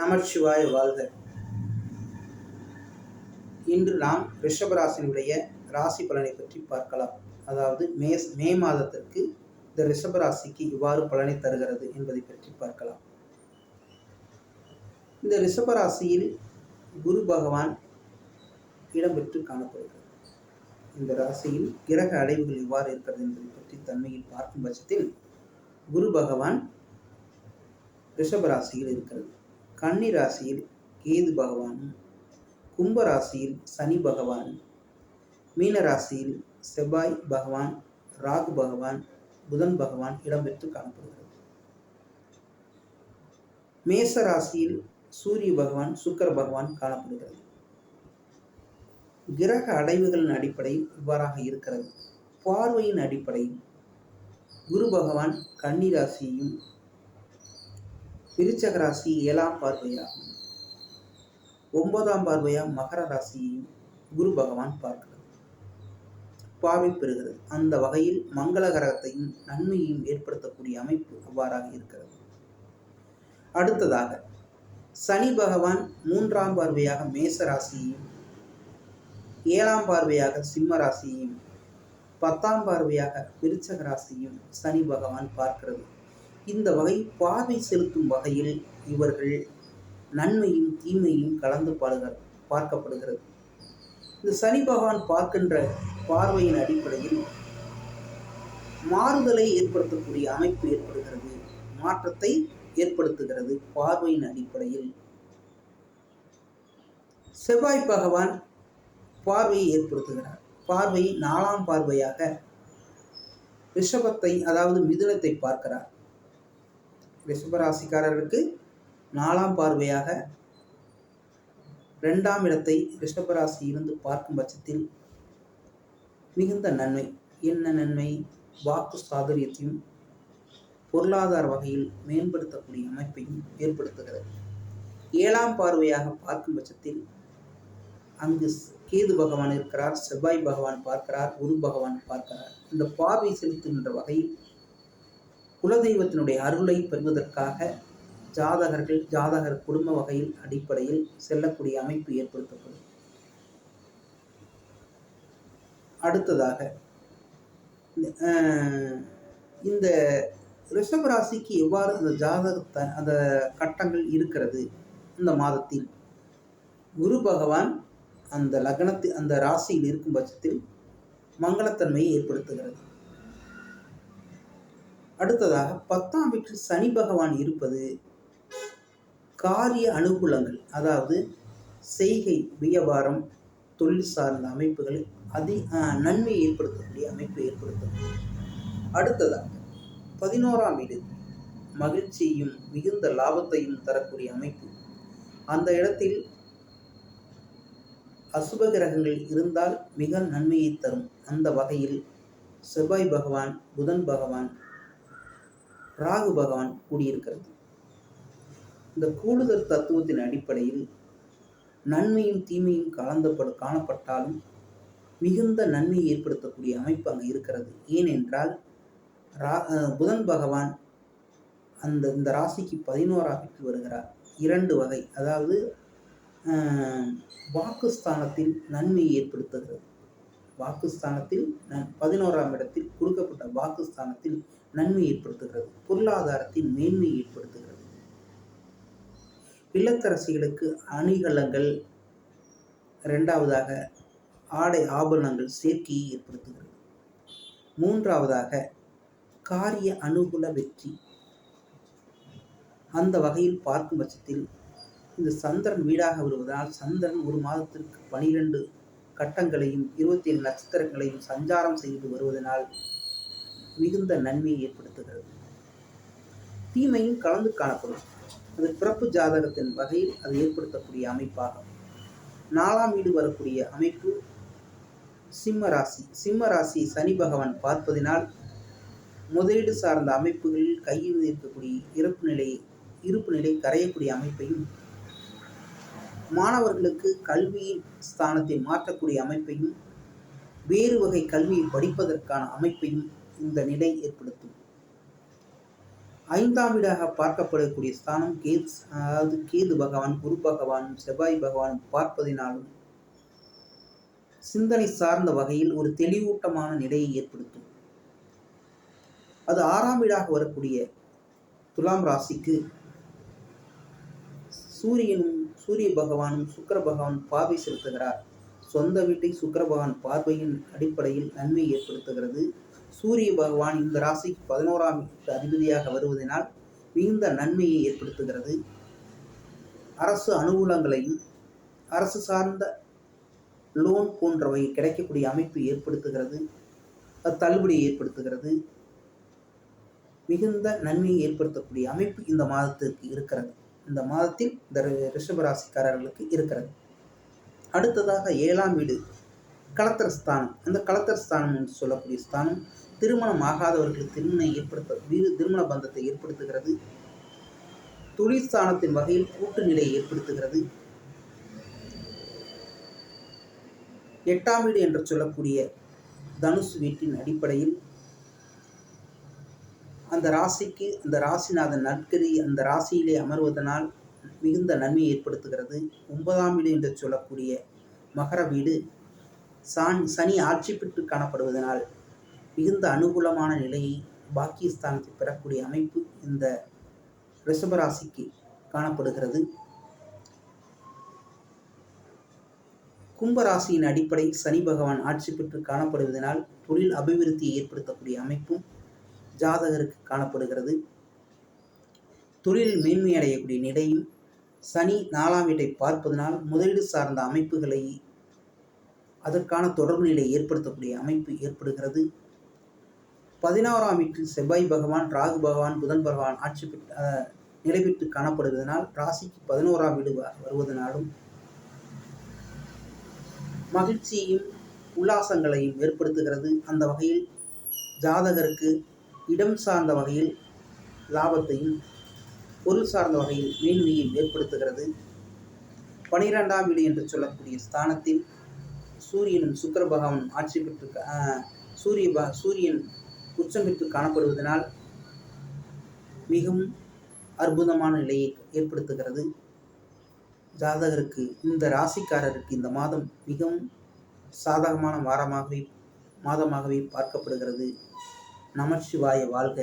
நமச்சிவாய வாழ்க. இன்று நாம் ரிஷபராசினுடைய ராசி பலனை பற்றி பார்க்கலாம். அதாவது மே மே மாதத்திற்கு இந்த ரிஷபராசிக்கு இவ்வாறு பலனை தருகிறது என்பதை பற்றி பார்க்கலாம். இந்த ரிஷபராசியில் குரு பகவான் இடம்பெற்று காணப்படுகிறது இந்த ராசியில் கிரக அடைவுகள் எவ்வாறு இருக்கிறது என்பதை பற்றி தன்மையில் பார்க்கும் பட்சத்தில் குரு பகவான் ரிஷபராசியில் இருக்கிறது கன்னி ராசியில் கேது பகவான் கும்ப ராசியில் சனி பகவான் மீன ராசியில் செவ்வாய் பகவான் ராகு பகவான் புதன் பகவான் இடம்பெற்று காணப்படுகிறது. மேச ராசியில் சூரிய பகவான் சுக்கர பகவான் காணப்படுகிறது. கிரக அடைவுகளின் அடிப்படையில் இவ்வாறாக இருக்கிறது. பார்வையின் அடிப்படையில் குரு பகவான் கன்னி ராசியையும் விருச்சக ராசி ஏழாம் பார்வையாகும் ஒன்பதாம் பார்வையா? மகர ராசியையும் குரு பகவான் பார்க்கிறது. பார்வை பெறுகிறது. அந்த வகையில் மங்களகரத்தையும் நன்மையையும் ஏற்படுத்தக்கூடிய அமைப்பு அவ்வாறாக இருக்கிறது. அடுத்ததாக சனி பகவான் மூன்றாம் பார்வையாக மேச ராசியையும் ஏழாம் பார்வையாக சிம்ம ராசியையும் பத்தாம் பார்வையாக விருச்சக ராசியும் சனி பகவான் பார்க்கிறது. இந்த வகை பார்வை செலுத்தும் வகையில் இவர்கள் நன்மையும் தீமையும் கலந்து பாடுகிற பார்க்கப்படுகிறது. இந்த சனி பகவான் பார்க்கின்ற பார்வையின் அடிப்படையில் மாறுதலை ஏற்படுத்தக்கூடிய அமைப்பு ஏற்படுகிறது. மாற்றத்தை ஏற்படுத்துகிறது பார்வையின் அடிப்படையில். செவ்வாய் பகவான் பார்வையை ஏற்படுத்துகிறார். பார்வை நாலாம் பார்வையாக ரிஷபத்தை அதாவது மிதுனத்தை பார்க்கிறார். ரிஷபராசிக்காரருக்கு நாலாம் பார்வையாக ரெண்டாம் இடத்தை ரிஷபராசி இருந்து பார்க்கும் பட்சத்தில் மிகுந்த நன்மை. என்ன நன்மை? வாக்கு சாதுரியத்தையும் பொருளாதார வகையில் மேம்படுத்தக்கூடிய அமைப்பையும் ஏற்படுத்துகிறது. ஏழாம் பார்வையாக பார்க்கும் பட்சத்தில் அங்கு கேது பகவான் இருக்கிறார் செவ்வாய் பகவான் பார்க்கிறார் குரு பகவான் பார்க்கிறார். இந்த பார்வை செலுத்துகின்ற வகையில் குலதெய்வத்தினுடைய அருளை பெறுவதற்காக ஜாதகர்கள் ஜாதகர் குடும்ப வகையில் அடிப்படையில் செல்லக்கூடிய அமைப்பு ஏற்படுத்தப்படும். அடுத்ததாக இந்த ரிஷபராசிக்கு எவ்வாறு அந்த ஜாதகத்தை அந்த கட்டங்கள் இருக்கிறது இந்த மாதத்தில்? குரு பகவான் அந்த லக்னத்தில் அந்த ராசியில் இருக்கும் பட்சத்தில் மங்களத்தன்மையை ஏற்படுத்துகிறது. அடுத்ததாக பத்தாம் வீட்டில் சனி பகவான் இருப்பது காரிய அனுகூலங்கள் அதாவது செய்கை வியாபாரம் தொழில் சார்ந்த அமைப்புகளில் அதி நன்மை ஏற்படுத்தக்கூடிய அமைப்பு ஏற்படுத்தும். அடுத்ததாக பதினோராம் வீடு மகிழ்ச்சியும் மிகுந்த லாபத்தையும் தரக்கூடிய அமைப்பு. அந்த இடத்தில் அசுப கிரகங்கள் இருந்தால் மிக நன்மையை தரும். அந்த வகையில் செவ்வாய் பகவான் புதன் பகவான் ராகு பகவான் கூடியிருக்கிறது. இந்த கூடுதல் தத்துவத்தின் அடிப்படையில் நன்மையும் தீமையும் கலந்தப்படு காணப்பட்டாலும் மிகுந்த நன்மையை ஏற்படுத்தக்கூடிய அமைப்பு அங்கே இருக்கிறது. ஏனென்றால் ரா புதன் பகவான் அந்த இந்த ராசிக்கு பதினோராகிட்டு வீட்டில் வருகிறார். இரண்டு வகை. அதாவது வாக்குஸ்தானத்தில் நன்மையை ஏற்படுத்துகிறது. வாக்குஸ்தானத்தில் பதினோராம் இடத்தில் கொடுக்கப்பட்ட வாக்குஸ்தானத்தில் நன்மை ஏற்படுத்துகிறது. பொருளாதாரத்தின் மேன்மை ஏற்படுத்துகிறது. இல்லத்தரசிகளுக்கு அணிகலங்கள் இரண்டாவதாக ஆடை ஆபரணங்கள் சேர்க்கையை ஏற்படுத்துகிறது. மூன்றாவதாக காரிய அனுகூல வெற்றி. அந்த வகையில் பார்க்கும் பட்சத்தில் இந்த சந்திரன் வீடாக வருவதால் சந்திரன் ஒரு மாதத்திற்கு பனிரெண்டு கட்டங்களையும் இருபத்தி ஏழு நட்சத்திரங்களையும் சஞ்சாரம் செய்து வருவதனால் மிகுந்த நன்மையை ஏற்படுத்துகிறது. தீமையும் கலந்து காணப்படும். அது பிறப்பு ஜாதகத்தின் வகையில் அது ஏற்படுத்தக்கூடிய அமைப்பாகும். நாலாம் வீடு வரக்கூடிய அமைப்பு சிம்ம ராசி. சிம்ம ராசி சனி பகவான் பார்ப்பதினால் முதலீடு சார்ந்த அமைப்புகளில் கையில் இருக்கக்கூடிய இறப்பு நிலை இருப்பு நிலை கரையக்கூடிய அமைப்பையும் மாணவர்களுக்கு கல்வியின் ஸ்தானத்தை மாற்றக்கூடிய அமைப்பையும் வேறு வகை கல்வியை படிப்பதற்கான அமைப்பையும் இந்த நிலை ஏற்படுத்தும். ஐந்தாம் வீடாக பார்க்கப்படக்கூடிய ஸ்தானம் கேத் அதாவது கேது பகவான் குரு பகவானும் செவ்வாய் பகவான் பார்ப்பதினாலும் சிந்தனை சார்ந்த வகையில் ஒரு தெளிவூட்டமான நிலையை ஏற்படுத்தும். அது ஆறாம் வீடாக வரக்கூடிய துலாம் ராசிக்கு சூரியனும் சூரிய பகவானும் சுக்கர பகவான் பார்வை செலுத்துகிறார். சொந்த வீட்டை சுக்கர பகவான் பார்வையின் அடிப்படையில் நன்மை ஏற்படுத்துகிறது. சூரிய பகவான் இந்த ராசிக்கு பதினோராம் வீட்டு அதிபதியாக வருவதனால் மிகுந்த நன்மையை ஏற்படுத்துகிறது. அரசு அனுகூலங்களையும் அரசு சார்ந்த லோன் போன்றவை கிடைக்கக்கூடிய அமைப்பு ஏற்படுத்துகிறது. தள்ளுபடியை ஏற்படுத்துகிறது. மிகுந்த நன்மையை ஏற்படுத்தக்கூடிய அமைப்பு இந்த மாதத்திற்கு இருக்கிறது. இந்த மாதத்தில் இந்த ரிஷபராசிக்காரர்களுக்கு இருக்கிறது. அடுத்ததாக ஏழாம் வீடு கலத்தர ஸ்தானம் அந்த கலத்தர ஸ்தானம் என்று சொல்லக்கூடிய ஸ்தானம் திருமணம் ஆகாதவர்களுக்கு திருமணம் ஏற்படுத்த வீடு திருமண பந்தத்தை ஏற்படுத்துகிறது. தொழில் ஸ்தானத்தின் வகையில் கூட்டு நிலையை ஏற்படுத்துகிறது. எட்டாம் வீடு என்று சொல்லக்கூடிய தனுசு வீட்டின் அடிப்படையில் அந்த ராசிக்கு அந்த ராசிநாதன் நற்கரி அந்த ராசியிலே அமர்வதனால் மிகுந்த நன்மை ஏற்படுத்துகிறது. ஒன்பதாம் வீடு என்று சொல்லக்கூடிய மகர வீடு சான் சனி ஆட்சி பெற்று காணப்படுவதனால் மிகுந்த அனுகூலமான நிலையை பாக்கியஸ்தானத்தை பெறக்கூடிய அமைப்பு இந்த ரிஷபராசிக்கு காணப்படுகிறது. கும்பராசியின் அடிப்படை சனி பகவான் ஆட்சி பெற்று காணப்படுவதனால் தொழில் அபிவிருத்தியை ஏற்படுத்தக்கூடிய அமைப்பும் ஜாதகருக்கு காணப்படுகிறது. தொழில் மேன்மை அடையக்கூடிய நிலையும் சனி நாலாம் வீட்டை பார்ப்பதனால் முதலீடு சார்ந்த அமைப்புகளை அதற்கான தொடர்பு நிலை ஏற்படுத்தக்கூடிய அமைப்பு ஏற்படுகிறது. பதினாறாம் வீட்டில் செவ்வாய் பகவான் ராகு பகவான் புதன் பகவான் ஆட்சி பெற்று நிலை பெற்று காணப்படுவதனால் ராசிக்கு பதினோராம் வீடு வருவதனாலும் மகிழ்ச்சியையும் உல்லாசங்களையும் ஏற்படுத்துகிறது. அந்த வகையில் ஜாதகருக்கு இடம் சார்ந்த வகையில் லாபத்தையும் பொருள் சார்ந்த வகையில் மேன்மையும் ஏற்படுத்துகிறது. பனிரெண்டாம் வீடு என்று சொல்லக்கூடிய ஸ்தானத்தில் சூரியனும் சுக்கர பகவான் ஆட்சி பெற்று சூரிய ப சூரியன் உச்சம் பெற்று காணப்படுவதனால் மிகவும் அற்புதமான நிலையை ஏற்படுத்துகிறது. ஜாதகருக்கு இந்த ராசிக்காரருக்கு இந்த மாதம் மிகவும் சாதகமான வாரமாகவே மாதமாகவே பார்க்கப்படுகிறது. நமச்சிவாய வாழ்க.